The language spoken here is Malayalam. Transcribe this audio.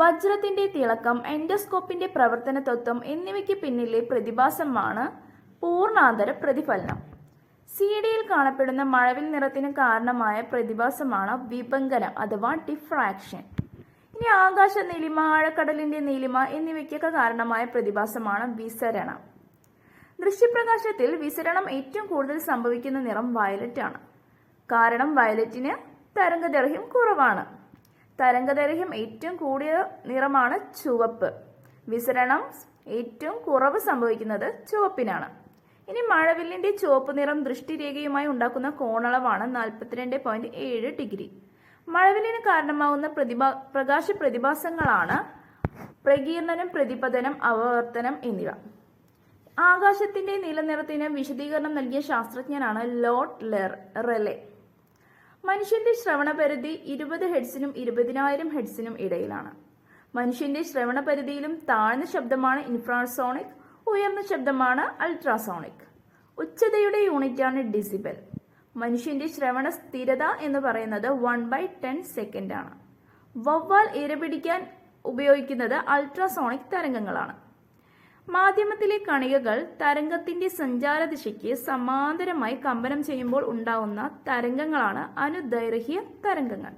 വജ്രത്തിന്റെ തിളക്കം എൻഡോസ്കോപ്പിന്റെ പ്രവർത്തന തത്വം എന്നിവയ്ക്ക് പിന്നിലെ പ്രതിഭാസമാണ് പൂർണാന്തര പ്രതിഫലനം. സി ഡിയിൽ കാണപ്പെടുന്ന മഴവിൽ നിറത്തിന് കാരണമായ പ്രതിഭാസമാണ് വിഭങ്കനം അഥവാ ഡിഫ്രാക്ഷൻ ഇനി ആകാശ നീലിമ ആഴക്കടലിന്റെ നീലിമ എന്നിവയ്ക്കൊക്കെ കാരണമായ പ്രതിഭാസമാണ് വിസരണം. ദൃശ്യപ്രകാശത്തിൽ വിസരണം ഏറ്റവും കൂടുതൽ സംഭവിക്കുന്ന നിറം വയലറ്റ് ആണ് കാരണം വയലറ്റിന് തരംഗദൈർഘ്യം കുറവാണ്. തരംഗദൈർഘ്യം ഏറ്റവും കൂടിയ നിറമാണ് ചുവപ്പ്. വിസരണം ഏറ്റവും കുറവ് സംഭവിക്കുന്നത് ചുവപ്പിനാണ്. ഇനി മഴവില്ലിന്റെ ചുവപ്പ് നിറം ദൃഷ്ടിരേഖയുമായി ഉണ്ടാക്കുന്ന കോണളവാണ് നാൽപ്പത്തിരണ്ട് പോയിന്റ് ഏഴ് ഡിഗ്രി. മഴവില്ലിന് കാരണമാകുന്ന പ്രതിഭാ പ്രകാശ പ്രതിഭാസങ്ങളാണ് പ്രകീർണനം പ്രതിപതനം അവവർത്തനം എന്നിവ. ആകാശത്തിന്റെ നീലനിറത്തിന് വിശദീകരണം നൽകിയ ശാസ്ത്രജ്ഞനാണ് ലോർഡ് ലെർ റെലെ. മനുഷ്യന്റെ ശ്രവണപരിധി ഇരുപത് ഹെഡ്സിനും ഇരുപതിനായിരം ഹെഡ്സിനും ഇടയിലാണ്. മനുഷ്യന്റെ ശ്രവണപരിധിയിലും താഴ്ന്ന ശബ്ദമാണ് ഇൻഫ്രാസോണിക് ഉയർന്ന ശബ്ദമാണ് അൾട്രാസോണിക്. ഉച്ചതയുടെ യൂണിറ്റാണ് ഡിസിബൽ. മനുഷ്യന്റെ ശ്രവണ സ്ഥിരത എന്ന് പറയുന്നത് വൺ ബൈ ടെൻ സെക്കൻഡ് ആണ് വവ്വാൽ ഇരപിടിക്കാൻ ഉപയോഗിക്കുന്നത് അൾട്രാസോണിക് തരംഗങ്ങളാണ്. മാധ്യമത്തിലെ കണികകൾ തരംഗത്തിന്റെ സഞ്ചാരദിശയ്ക്ക് സമാന്തരമായി കമ്പനം ചെയ്യുമ്പോൾ ഉണ്ടാവുന്ന തരംഗങ്ങളാണ് അനുദൈർഘ്യ തരംഗങ്ങൾ.